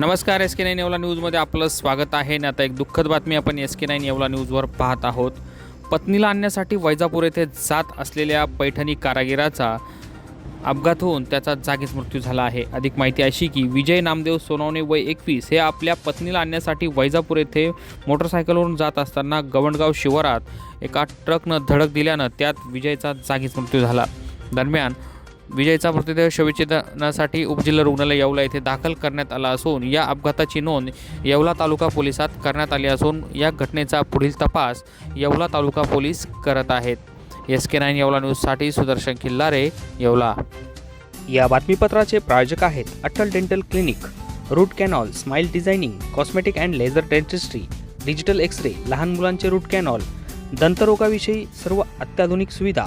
नमस्कार S K nine Yeola न्यूजमध्ये आपलं स्वागत आहे. आणि आता एक दुःखद बातमी आपण एस के नाईन येवला न्यूजवर पाहत आहोत. पत्नीला आणण्यासाठी वैजापूर येथे जात असलेल्या पैठणी कारागिराचा अपघात होऊन त्याचा जागीच मृत्यू झाला आहे. अधिक माहिती अशी की विजय नामदेव सोनवणे वय एकवीस हे आपल्या पत्नीला आणण्यासाठी वैजापूर येथे मोटरसायकलवरून जात असताना गवंडगाव शिवारात एका ट्रकनं धडक दिल्यानं त्यात विजयचा जागीच मृत्यू झाला. दरम्यान विजयचा मृतदेह शवविच्छेदनासाठी उपजिल्हा रुग्णालय येवला येथे दाखल करण्यात आला असून या अपघाताची नोंद येवला तालुका पोलिसात करण्यात आली असून या घटनेचा पुढील तपास येवला तालुका पोलीस करत आहेत. एस के नाईन येवला न्यूजसाठी सुदर्शन किल्लारे येवला. या बातमीपत्राचे प्रायोजक आहेत Atal dental clinic root canal smile designing cosmetic and laser dentistry digital X ray लहान मुलांचे रूट कॅनॉल दंतरोगाविषयी सर्व अत्याधुनिक सुविधा